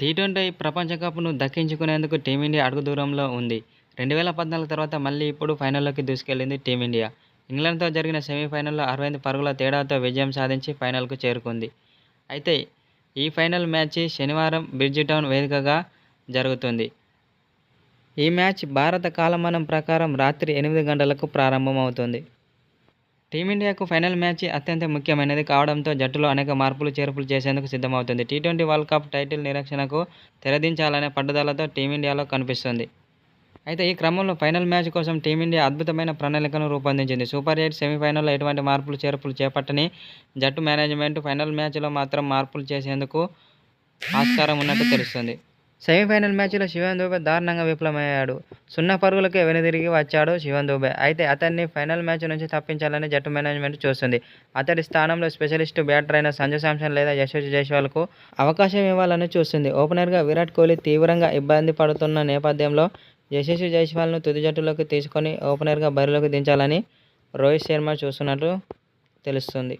T twenty ప్రపంచ కప్ను దక్కించుకునేందుకు team India అడుగు దూరంలో ఉంది. రెండు వేల పద్నాలుగు తర్వాత మళ్ళీ ఇప్పుడు ఫైనల్లోకి దూసుకెళ్ళింది టీమిండియా. ఇంగ్లాండ్తో జరిగిన సెమీఫైనల్లో అరవై పరుగుల తేడాతో విజయం సాధించి ఫైనల్కు చేరుకుంది. అయితే ఈ ఫైనల్ మ్యాచ్ శనివారం బ్రిడ్జిటౌన్ వేదికగా జరుగుతుంది. ఈ మ్యాచ్ భారత కాలమానం ప్రకారం రాత్రి ఎనిమిది గంటలకు ప్రారంభమవుతుంది. టీమిండియాకు ఫైనల్ మ్యాచ్ అత్యంత ముఖ్యమైనది. కావడంతో జట్టులో అనేక మార్పులు చేర్పులు చేసేందుకు సిద్ధమవుతుంది. T twenty world cup title నిరీక్షణకు తెరదించాలనే పట్టుదలతో టీమిండియాలో కనిపిస్తుంది. అయితే ఈ క్రమంలో ఫైనల్ మ్యాచ్ కోసం టీమిండియా అద్భుతమైన ప్రణాళికను రూపొందించింది. సూపర్ ఎయిట్ సెమీఫైనల్లో ఎటువంటి మార్పులు చేర్పులు చేపట్టని జట్టు మేనేజ్మెంట్ ఫైనల్ మ్యాచ్లో మాత్రం మార్పులు చేసేందుకు ఆస్కారం ఉన్నట్టు తెలుస్తుంది. సెమీఫైనల్ మ్యాచ్లో శివన్ దూబే దారుణంగా విఫలమయ్యాడు. సున్నా పరుగులకే వెనుదిరిగి వచ్చాడు శివన్ దూబే. అయితే అతన్ని ఫైనల్ మ్యాచ్ నుంచి తప్పించాలని జట్టు మేనేజ్మెంట్ చూస్తుంది. అతడి స్థానంలో స్పెషలిస్ట్ బ్యాటర్ అయిన సంజు శాంసన్ లేదా యశస్వి జైస్వాల్కు అవకాశం ఇవ్వాలని చూస్తుంది. ఓపెనర్గా విరాట్ కోహ్లీ తీవ్రంగా ఇబ్బంది పడుతున్న నేపథ్యంలో యశస్వి జైస్వాల్ను తుది జట్టులోకి తీసుకొని ఓపెనర్గా బరిలోకి దించాలని రోహిత్ శర్మ చూస్తున్నట్లు తెలుస్తుంది.